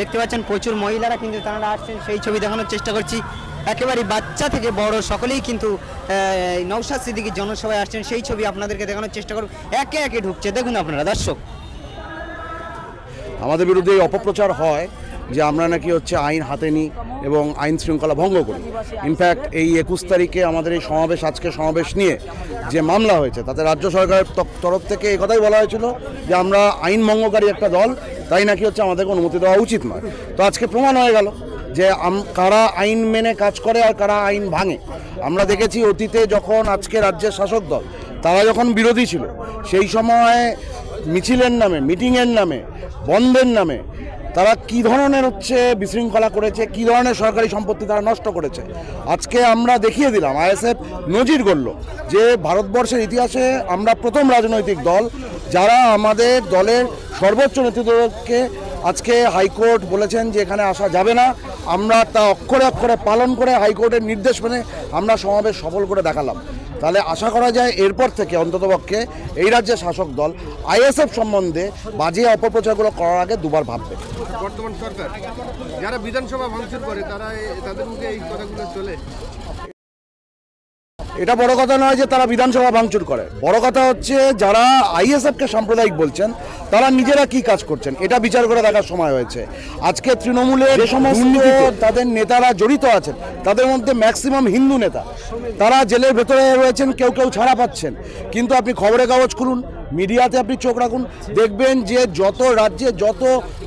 দেখতে পাচ্ছেন প্রচুর মহিলারা কিন্তু তারা আসছেন সেই ছবি দেখানোর চেষ্টা করছি। একেবারে বাচ্চা থেকে বড় সকলেই কিন্তু আহ, নৌশাদ সিদ্দিকির জনসভায় আসছেন সেই ছবি আপনাদেরকে দেখানোর চেষ্টা করব। একে একে ঢুকছে দেখুন আপনারা দর্শক। আমাদের বিরুদ্ধে এই অপপ্রচার হয় যে আমরা নাকি হচ্ছে আইন হাতে নিই এবং আইন শৃঙ্খলা ভঙ্গ করি। ইনফ্যাক্ট এই একুশ তারিখে আমাদের এই সমাবেশ আজকে সমাবেশ নিয়ে যে মামলা হয়েছে তাতে রাজ্য সরকারের তরফ থেকে এই কথাই বলা হয়েছিল যে আমরা আইন ভঙ্গকারী একটা দল তাই নাকি হচ্ছে আমাদেরকে অনুমতি দেওয়া উচিত নয়? তো আজকে প্রমাণ হয়ে গেল যে কারা আইন মেনে কাজ করে আর কারা আইন ভাঙে। আমরা দেখেছি অতীতে যখন আজকে রাজ্যের শাসক দল, তারা যখন বিরোধী ছিল, সেই সময় মিছিলের নামে, মিটিংয়ের নামে, বন্ধের নামে, তারা কি ধরনের হচ্ছে বিশৃঙ্খলা করেছে, কি ধরনের সরকারি সম্পত্তি তারা নষ্ট করেছে? আজকে আমরা দেখিয়ে দিলাম, আইএসএফ নজির গড়ল যে ভারতবর্ষের ইতিহাসে আমরা প্রথম রাজনৈতিক দল, যারা আমাদের দলের সর্বোচ্চ নেতৃত্বকে আজকে হাইকোর্ট বলেছেন যে এখানে আসা যাবে না। আমরা তা অক্ষরে অক্ষরে পালন করে হাইকোর্টের নির্দেশ মেনে আমরা সমাবেশ সফল করে দেখালাম। তাহলে আশা করা যায় এরপর থেকে অন্ততপক্ষে এই রাজ্যের শাসক দল আইএসএফ সম্বন্ধে বাজে অপপ্রচারগুলো করার আগে দুবার ভাববে। বর্তমান সরকার, যারা বিধানসভা ভাঙচুর করে, তারা তাদের মুখে এই কথাগুলো চলে। এটা বড় কথা নয় যে তারা বিধানসভা ভাঙচুর করে। বড় কথা হচ্ছে যারা আইএসএফকে সাম্প্রদায়িক বলছেন তারা নিজেরা কি কাজ করছেন? এটা বিচার করে দেখার সময় হয়েছে। আজকে তৃণমূলে যে সমস্ত তাদের নেতারা জড়িত আছেন তাদের মধ্যে ম্যাক্সিমাম হিন্দু নেতা। তারা জেলের ভেতরে রয়েছেন কেউ কেউ ছাড়া পাচ্ছেন। কিন্তু আপনি খবরের কাগজ খুলুন মিডিয়াতে আপনি চোখ রাখুন দেখবেন যে যত রাজ্যে যত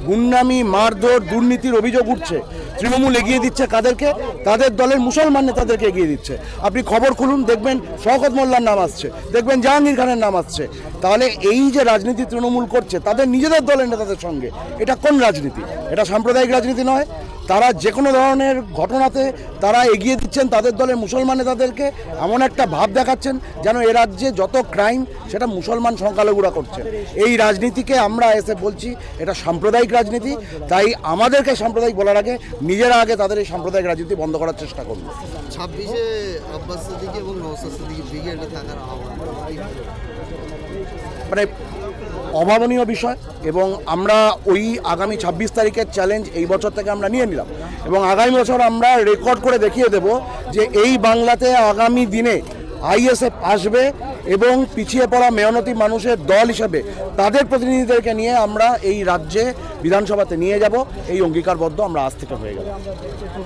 গুন্ডামি মারধর দুর্নীতির অভিযোগ উঠছে তৃণমূল এগিয়ে দিচ্ছে কাদেরকে? তাদের দলের মুসলমান নেতাদেরকে এগিয়ে দিচ্ছে। আপনি খবর খুলুন, দেখবেন শওকত মোল্লার নাম আসছে। দেখবেন জাহাঙ্গীর খানের নাম আসছে। তাহলে এই যে রাজনীতি তৃণমূল করছে, তাদের নিজেদের দলের নেতাদের সঙ্গে, এটা কোন রাজনীতি? এটা সাম্প্রদায়িক রাজনীতি নয়। তারা যে কোনো ধরনের ঘটনাতে তারা এগিয়ে দিচ্ছেন তাদের দলের মুসলমান নেতাদেরকে, এমন একটা ভাব দেখাচ্ছেন যেন এ রাজ্যে যত ক্রাইম, সেটা মুসলমান সংখ্যালঘুরা করছে। এই রাজনীতিকে আমরা এসে বলছি, এটা সাম্প্রদায়িক রাজনীতি, তাই আমাদেরকে সাম্প্রদায়িক বলার আগে নিজেরা আগে তাদের এই সাম্প্রদায়িক রাজনীতি বন্ধ করার চেষ্টা করুন। ছাব্বিশে আব্বাস সিদ্দিকি এবং নওসাদ সিদ্দিকি ব্রিগেডে থাকার মানে অভাবনীয় বিষয় এবং আমরা ওই আগামী ছাব্বিশ তারিখের চ্যালেঞ্জ এই বছর থেকে আমরা নিয়ে নিলাম এবং আগামী বছর আমরা রেকর্ড করে দেখিয়ে দেব যে এই বাংলাতে আগামী দিনে আইএসএফ আসবে এবং পিছিয়ে পড়া মেয়নতি মানুষের দল হিসেবে তাদের প্রতিনিধিদেরকে নিয়ে আমরা এই রাজ্যে বিধানসভাতে নিয়ে যাব। এই অঙ্গীকারবদ্ধ আমরা আজ থেকে হয়ে গেল।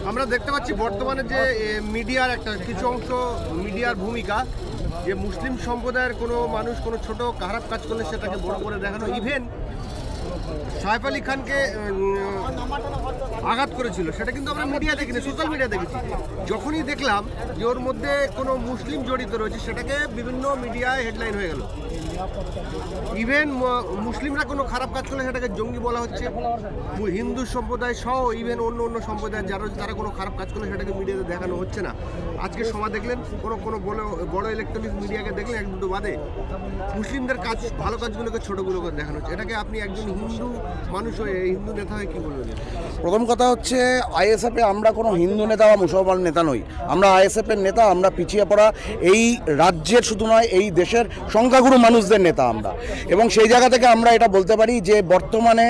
আমরা দেখতে পাচ্ছি বর্তমানে যে মিডিয়ার একটা কিছু অংশ মিডিয়ার ভূমিকা, যে মুসলিম সম্প্রদায়ের কোনো মানুষ, কোনো ছোট খারাপ কাজ করলে সেটাকে বড় করে দেখানো। ইভেন সাইফ আলী খানকে আঘাত করেছিল। সেটা কিন্তু আমরা মিডিয়া দেখিনি সোশ্যাল মিডিয়া দেখেছি যখনই দেখলাম যে ওর মধ্যে কোনো মুসলিম জড়িত রয়েছে, সেটাকে বিভিন্ন মিডিয়ায় হেডলাইন হয়ে গেল। ইভেন মুসলিমরা কোনো খারাপ কাজ করলে সেটাকে জঙ্গি বলা হচ্ছে। হিন্দু সম্প্রদায় সহ ইভেন অন্য অন্য সম্প্রদায়ের যারা তারা কোনো খারাপ কাজ করলে সেটাকে মিডিয়াতে দেখানো হচ্ছে না। আজকে সময় দেখলেন, কোনো কোনো বড় ইলেকট্রনিক মিডিয়াকে দেখলেন, এক দুটো বাদে। মুসলিমদের কাজ, ভালো কাজগুলোকে ছোটোগুলোকে দেখানো হচ্ছে। এটাকে আপনি একজন হিন্দু মানুষ হয়ে, হিন্দু নেতা হয়ে কী বলবেন? প্রথম কথা হচ্ছে, আইএসএফে আমরা কোনো হিন্দু নেতা বা মুসলমান নেতা নই। আমরা আইএসএফের নেতা, আমরা পিছিয়ে পড়া। এই রাজ্যের শুধু নয়, এই দেশের সংখ্যাগুরু মানুষদের নেতা আমরা। এবং সেই জায়গা থেকে আমরা এটা বলতে পারি যে বর্তমানে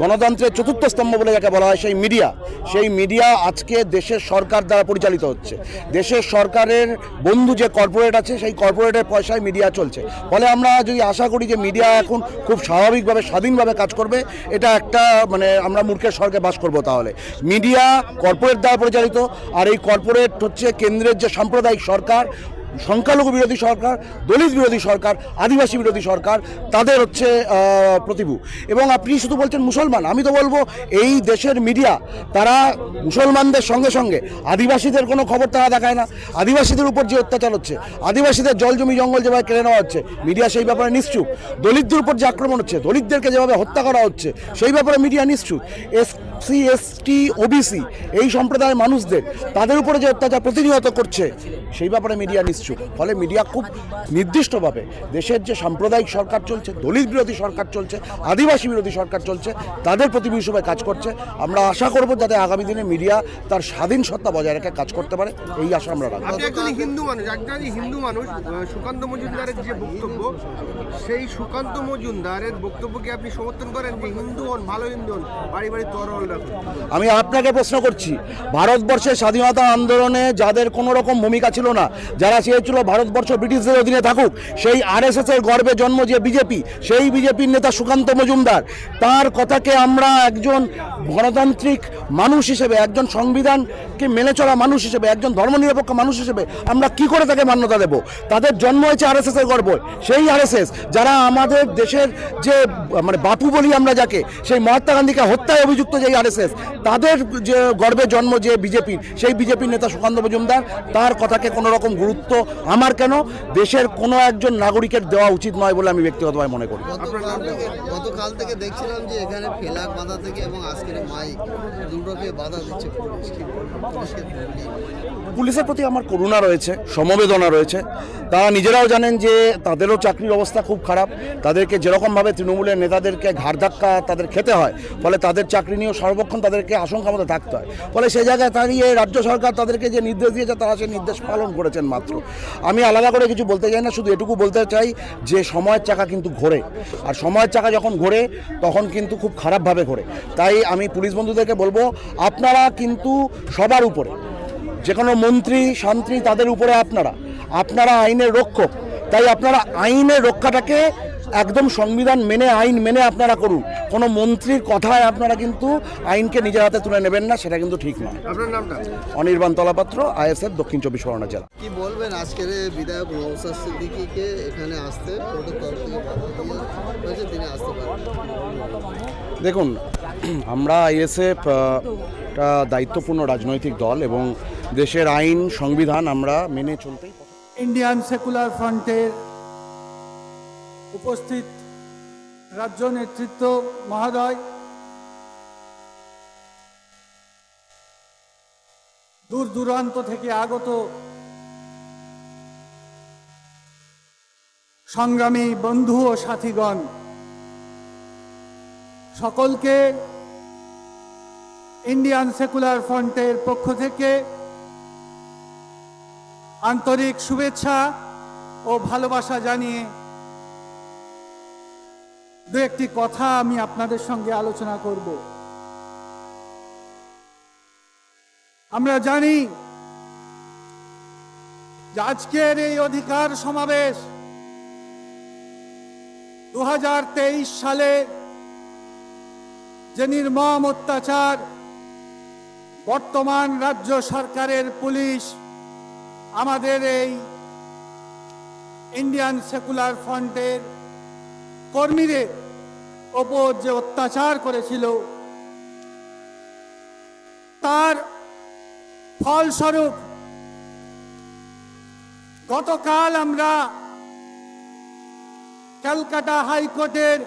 গণতন্ত্রের চতুর্থ স্তম্ভ বলে যাকে বলা হয় সেই মিডিয়া। সেই মিডিয়া আজকে দেশের সরকার দ্বারা পরিচালিত হচ্ছে। দেশের সরকারের বন্ধু যে কর্পোরেট আছে, সেই কর্পোরেটের পয়সায় মিডিয়া চলছে। ফলে আমরা যদি আশা করি যে মিডিয়া এখন খুব স্বাভাবিকভাবে, স্বাধীনভাবে কাজ করবে, এটা একটা মানে আমরা মূর্খের স্বর্গে বাস করব তাহলে। মিডিয়া কর্পোরেট দ্বারা পরিচালিত, আর এই কর্পোরেট হচ্ছে কেন্দ্রের যে সাম্প্রদায়িক সরকার সংখ্যালঘু বিরোধী সরকার, দলিত বিরোধী সরকার, আদিবাসী বিরোধী সরকার, তাদের হচ্ছে প্রতিভু। এবং আপনি শুধু বলছেন মুসলমান, আমি তো বলব এই দেশের মিডিয়া, তারা মুসলমানদের সঙ্গে সঙ্গে আদিবাসীদের কোনো খবর তারা দেখায় না। আদিবাসীদের উপর যে অত্যাচার হচ্ছে, আদিবাসীদের জল জমি জঙ্গল যেভাবে কেড়ে নেওয়া হচ্ছে, মিডিয়া সেই ব্যাপারে নিশ্চুপ। দলিতদের উপর যে আক্রমণ হচ্ছে, দলিতদেরকে যেভাবে হত্যা করা হচ্ছে, সেই ব্যাপারে মিডিয়া নিশ্চুপ। এসসি এসটি ওবিসি এই সম্প্রদায়ের মানুষদের, তাদের উপরে যে অত্যাচার প্রতিনিয়ত করছে, সেই ব্যাপারে মিডিয়া নিশ্চুপ। ফলে মিডিয়া খুব নির্দিষ্টভাবে দেশের যে সাম্প্রদায়িক সরকার চলছে, দলিত বিরোধী সরকার চলছে, আদিবাসী বিরোধী সরকার চলছে, তাদের প্রতিনিধি হিসেবে কাজ করছে। আমরা আশা করব যাতে আগামী দিনে মিডিয়া তার স্বাধীন সত্তা বজায় রেখে কাজ করতে পারে, এই আশা আমরা রাখব। হিন্দু মানুষ, একজন হিন্দু মানুষ সুকান্ত মজুমদারের যে বক্তব্য, সেই সুকান্ত মজুমদারের বক্তব্যকে আপনি সমর্থন করেন যে হিন্দু হন, ভালো হিন্দু হন, বাড়ি বাড়ি তরল আমি আপনাকে প্রশ্ন করছি, ভারতবর্ষের স্বাধীনতা আন্দোলনে যাদের কোনো রকম ভূমিকা ছিল না, যারা চেয়েছিল ভারতবর্ষ ব্রিটিশদের অধীনে থাকুক, সেই আরএসএস এর গর্বে জন্ম যে বিজেপি সেই বিজেপির নেতা সুকান্ত মজুমদার, তার কথাকে আমরা একজন গণতান্ত্রিক মানুষ হিসেবে, একজন সংবিধানকে মেনে চলা মানুষ হিসেবে, একজন ধর্মনিরপেক্ষ মানুষ হিসেবে আমরা কি করে তাকে মান্যতা দেব? তাদের জন্ম হয়েছে আরএসএস এর গর্ব। সেই আরএসএস যারা আমাদের দেশের যে মানে বাপু বলি আমরা যাকে, সেই মহাত্মা গান্ধীকে হত্যায় অভিযুক্ত যে আরএসএস তাদের যে গর্বে জন্ম যে বিজেপির সেই বিজেপির নেতা সুকান্ত মজুমদার তার কথাকে কোনো রকম গুরুত্ব আমার কেন? দেশের কোনো একজন নাগরিকের দেওয়া উচিত নয় বলে আমি ব্যক্তিগতভাবে মনে করি। গতকাল থেকে দেখছিলাম যে এখানে ফেলাক বাধা থেকে এবং আজকের মাইক দুটোকে বাধা দিচ্ছে পুলিশের প্রতি আমার করুণা রয়েছে সমবেদনা রয়েছে। তারা নিজেরাও জানেন যে তাদেরও চাকরির অবস্থা খুব খারাপ। তাদেরকে যেরকমভাবে তৃণমূলের নেতাদেরকে ঘাড় ধাক্কা তাদের খেতে হয় ফলে তাদের চাকরি নিয়েও সর্বক্ষণ তাদেরকে আশঙ্কা মতো থাকতে হয়। ফলে সেই জায়গায় দাঁড়িয়ে রাজ্য সরকার তাদেরকে যে নির্দেশ দিয়েছে, তারা সেই নির্দেশ পালন করেছেন মাত্র। আমি আলাদা করে কিছু বলতে চাই না, শুধু এটুকু বলতে চাই যে সময়ের চাকা কিন্তু ঘোরে। আর সময়ের চাকা যখন ঘোরে, তখন কিন্তু খুব খারাপভাবে ঘোরে। তাই আমি পুলিশ বন্ধুদেরকে বলব, আপনারা কিন্তু সবার উপরে যে কোনো মন্ত্রী শান্ত্রী তাদের উপরে আপনারা। আপনারা আইনের রক্ষক। তাই আপনারা আইনের রক্ষাটাকে একদম সংবিধান মেনে আইন মেনে আপনারা করুন। কোনো মন্ত্রীর কথায় আপনারা কিন্তু আইনকে নিজের হাতে তুলে নেবেন না সেটা কিন্তু ঠিক নয়। আপনার নামটা? অনির্বাণ তলাপাত্র আইএসএফ দক্ষিণ চব্বিশ পরগনা জেলা। কি বলবেন? আজকের বিধায়ক সিদ্দিকিকে এখানে আসতে তিনি আসতে পারেন দেখুন আমরা আইএসএফ একটা দায়িত্বপূর্ণ রাজনৈতিক দল এবং দেশের আইন সংবিধান আমরা মেনে চলতেই ইন্ডিয়ান সেকুলার ফ্রন্টের উপস্থিত রাজ্য নেতৃত্ব মহোদয়, দূর দূরান্ত থেকে আগত সংগ্রামী বন্ধু ও সাথীগণ, সকলকে ইন্ডিয়ান সেকুলার ফ্রন্টের পক্ষ থেকে আন্তরিক শুভেচ্ছা ও ভালোবাসা জানিয়ে দু একটি কথা আমি আপনাদের সঙ্গে আলোচনা করব। আমরা জানি যে আজকের এই অধিকার সমাবেশ দু হাজার তেইশ সালে যে নির্মম অত্যাচার বর্তমান রাজ্য সরকারের পুলিশ আমাদের এই ইন্ডিয়ান সেকুলার ফ্রন্টের কর্মীদের ওপর যে অত্যাচার করেছিল, তার ফলস্বরূপ গতকাল আমরা ক্যালকাটা হাইকোর্টের